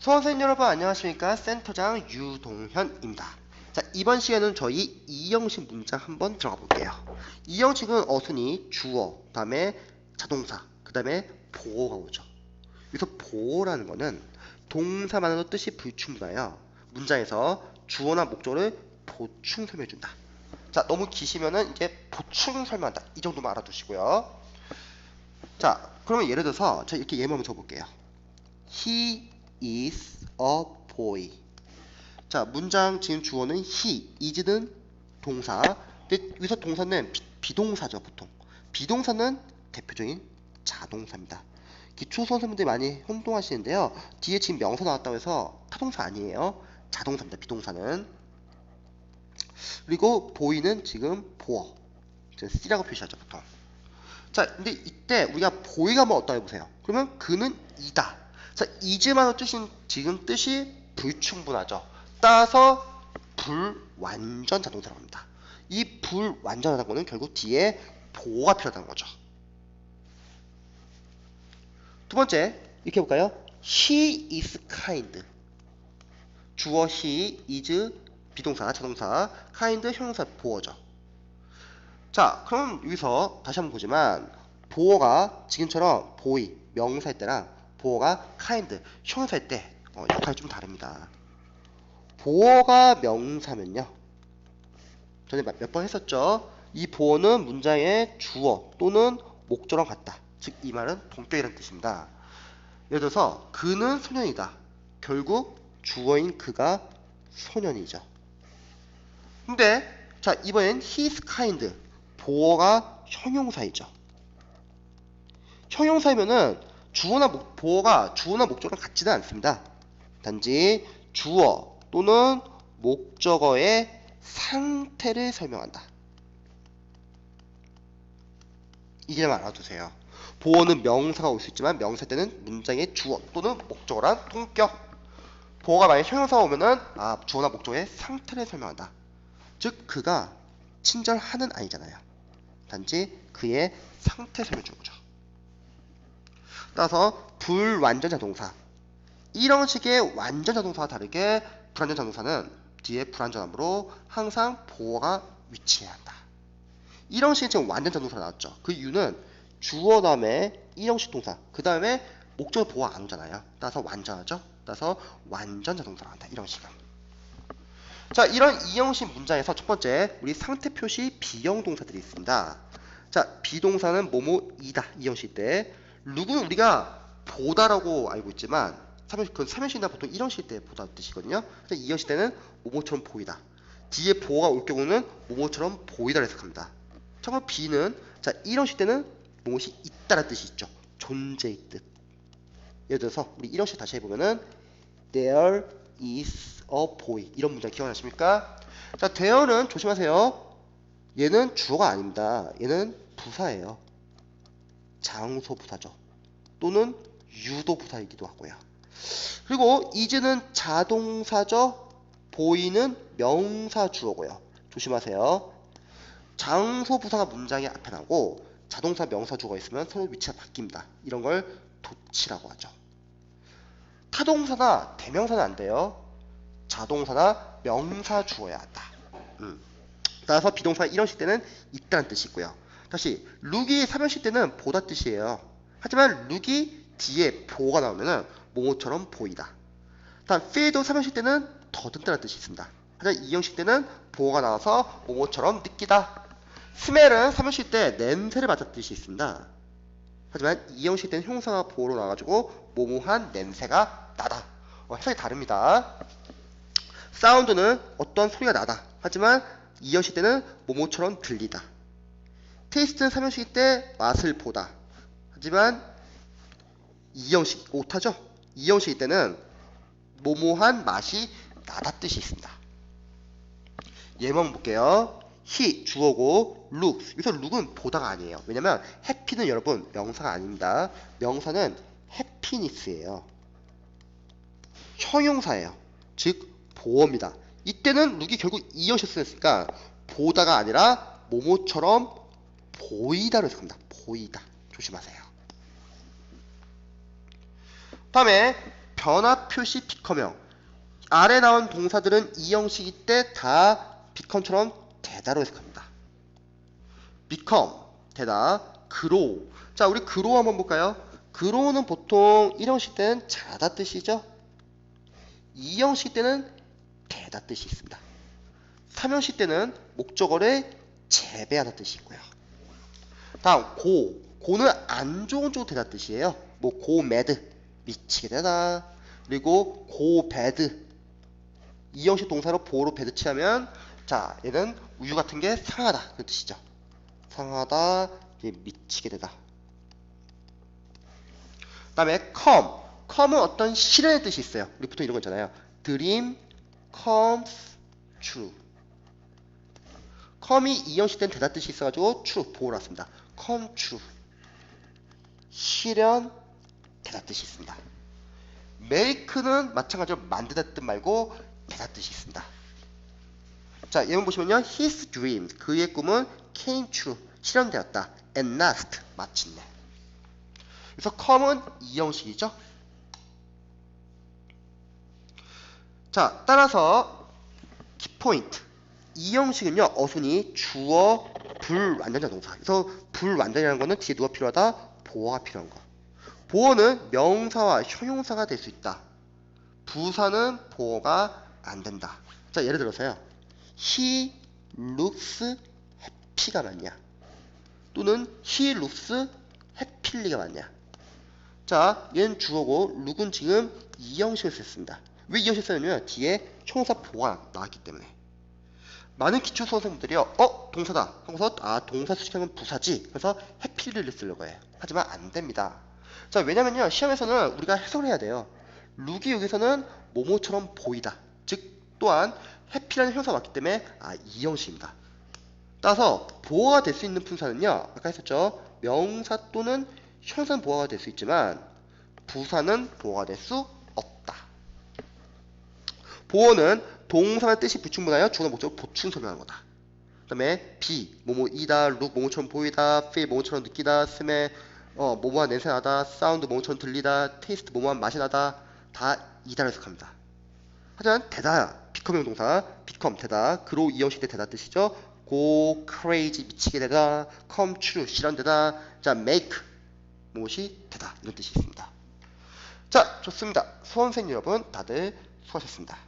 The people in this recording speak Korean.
수험생 여러분 안녕하십니까? 센터장 유동현입니다. 자 이번 시간은 저희 이형식 문장 한번 들어가 볼게요. 이형식은 어순이 주어 그 다음에 자동사 그 다음에 보어가 오죠. 여기서 보어라는 거는 동사만으로 뜻이 불충분하여 문장에서 주어나 목적을 보충 설명해준다. 자 너무 기시면은 이제 보충 설명한다. 이 정도만 알아두시고요. 자 그러면 예를 들어서 자 이렇게 예문 한번 줘볼게요. He is a boy. 자, 문장 지금 주어는 he, is는 동사. 근데 여기서 동사는 비, 동사죠 보통. 비동사는 대표적인 자동사입니다. 기초 수험생분들이 많이 혼동하시는데요. 뒤에 지금 명사 나왔다고 해서 타동사 아니에요. 자동사입니다. 비동사는. 그리고 boy는 지금 보어. C라고 표시하죠, 보통. 자, 근데 이때 우리가 boy가 뭐 어떠해 보세요. 그러면 그는 이다. 자, 이즈만의 뜻인 지금 뜻이 불충분하죠. 따라서 불완전 자동사라고 합니다. 이 불완전하다는 거는 결국 뒤에 보호가 필요하다는 거죠. 두 번째, 이렇게 해볼까요? He is kind. 주어 he, is 비동사, 자동사, kind 형용사 보어죠. 자, 그럼 여기서 다시 한번 보지만 보어가 지금처럼 보이, 명사일 때랑 보어가 kind, 형용사일 때 어, 역할이 좀 다릅니다. 보어가 명사면요. 전에 몇 번 했었죠. 이 보어는 문장의 주어 또는 목적랑 같다. 즉 이 말은 동격이라는 뜻입니다. 예를 들어서 그는 소년이다. 결국 주어인 그가 소년이죠. 근데 자 이번엔 he's kind 보어가 형용사이죠. 형용사이면은 주어나 목, 보어가 주어나 목적어랑 같지는 않습니다. 단지 주어 또는 목적어의 상태를 설명한다. 이게만 알아두세요. 보어는 명사가 올 수 있지만 명사 때는 문장의 주어 또는 목적어란 동격. 보어가 만약 형용사가 오면은 아 주어나 목적어의 상태를 설명한다. 즉 그가 친절하는 아니잖아요. 단지 그의 상태 설명 주는 거죠. 따라서 불완전 자동사 이런 식의 완전 자동사와 다르게 불완전 자동사는 뒤에 불완전함으로 항상 보어가 위치해야 한다. 이런 식의 지금 완전 자동사가 나왔죠. 그 이유는 주어 다음에 이형식 동사 그 다음에 목적 보어 안 오잖아요. 따라서 완전하죠. 따라서 완전 자동사가 나온다. 이런 식은. 자 이런 이형식 문장에서 첫 번째 우리 상태 표시 비형 동사들이 있습니다. 자 비동사는 뭐뭐이다 이형식 때 룩은 우리가 보다라고 알고 있지만 삼형식, 그 삼형식이나 보통 일형식 때 보다 뜻이거든요. 근데 이형식 때는 모모처럼 보이다. 뒤에 보어가 올 경우는 모모처럼 보이다를 해석합니다. 참고로 B는 자 일형식 때는 무엇이 있다라는 뜻이 있죠. 존재의 뜻. 예를 들어서 우리 일형식 다시 해보면은 There is a boy 이런 문장 기억나십니까? 자 there는 조심하세요. 얘는 주어가 아닙니다. 얘는 부사예요. 장소 부사죠. 또는 유도 부사이기도 하고요. 그리고 이제는 자동사죠. 보이는 명사 주어고요. 조심하세요. 장소 부사가 문장의 앞에 나오고 자동사 명사 주어가 있으면 서로 위치가 바뀝니다. 이런 걸 도치라고 하죠. 타동사나 대명사는 안 돼요. 자동사나 명사 주어야 한다. 음. 따라서 비동사 이런 식 때는 있다는 뜻이 있고요. 다시 룩이 삼형식 때는 보다 뜻이에요. 하지만 룩이 뒤에 보가 나오면은 모모처럼 보이다. 다음 feel도 삼형식 때는 더듬다는 뜻이 있습니다. 하지만 이형식 때는 보가 나와서 모모처럼 느끼다. 스멜은 삼형식 때 냄새를 맡았 뜻이 있습니다. 하지만 이형식 때는 형사가 보로 나와가지고 모모한 냄새가 나다. 어, 해석이 다릅니다. 사운드는 어떤 소리가 나다. 하지만 이형식 때는 모모처럼 들리다. 테이스트는 삼형식 때 맛을 보다. 하지만 이형식 오타죠. 이형식 때는 모모한 맛이 나다 뜻이 있습니다. 예문 볼게요. he 주어고 look 여기서 look은 보다가 아니에요. 왜냐면 happy는 여러분 명사가 아닙니다. 명사는 happiness예요. 형용사예요. 즉 보어입니다. 이때는 look이 결국 이형식 쓰였으니까 보다가 아니라 모모처럼 보이다로 해석합니다. 보이다. 조심하세요. 다음에 변화 표시 비컴형. 아래 나온 동사들은 이 형식일 때다 비컴처럼 되다로 해석합니다. become 되다, grow. 자, 우리 grow 한번 볼까요? grow는 보통 1형식 때는 자다 뜻이죠. 2형식 때는 되다 뜻이 있습니다. 3형식 때는 목적어를 재배하다 뜻이 있고요. 다음 고. 고는 안 좋은 되다 뜻이에요. 뭐 고 매드 미치게 되다. 그리고 고 배드 이 형식 동사로 보로 배드 취하면 자 얘는 우유 같은 게 상하다 그 뜻이죠. 상하다 미치게 되다. 그 다음에 come. come은 어떤 실현의 뜻이 있어요. 우리 보통 이런 거 있잖아요. dream comes true. come이 이 형식 된 대다 뜻이 있어가지고 true 보호를 왔습니다. Come true. 실현 대다 뜻이 있습니다. make는 마찬가지로 만드다 뜻 말고 대다 뜻이 있습니다. 자, 예문 보시면요. His dreams, 그의 꿈은 came true, 실현되었다. At last, 마침내. 그래서 come은 이 형식이죠. 자, 따라서 키포인트. 이 형식은요, 어순이 주어 불완전자 동사. 그래서 불완전이라는 거는 뒤에 누가 필요하다? 보어가 필요한 거. 보어는 명사와 형용사가 될 수 있다. 부사는 보어가 안 된다. 자, 예를 들어서요. He looks happy가 맞냐? 또는 he looks happy가 맞냐? 자, 얘는 주어고 룩은 지금 이 형식을 썼습니다. 왜 이 형식을 썼냐면 뒤에 형용사 보어가 나왔기 때문에. 많은 기초 수험생분들이요, 어 동사다 하고서 아 동사 수식하면 부사지. 그래서 해피를 쓰려고 해요. 하지만 안 됩니다. 자 왜냐면요 시험에서는 우리가 해석을 해야 돼요. 룩이 여기서는 모모처럼 보이다. 즉 또한 해피라는 형사가 왔기 때문에 아 이 형식입니다. 따라서 보어가 될 수 있는 분사는요 아까 했었죠 명사 또는 형사는 보어가 될 수 있지만 부사는 보어가 될 수 없다. 보어는 동사의 뜻이 부충분하여 주어 목적을 보충 설명하는 거다. 그 다음에 be 뭐뭐이다, look 뭐뭐처럼 보이다, feel 뭐뭐처럼 느끼다, smell 어 뭐뭐한 냄새 나다, sound 뭐뭐처럼 들리다, taste 뭐뭐한 맛이 나다 다 이다로 해석합니다. 하지만 되다 become 동사 become 되다 grow 이 형식 때 되다 뜻이죠. go crazy 미치게 되다, come true 실현되다, 자 make 무엇이 되다 이런 뜻이 있습니다. 자 좋습니다. 수험생 여러분 다들 수고하셨습니다.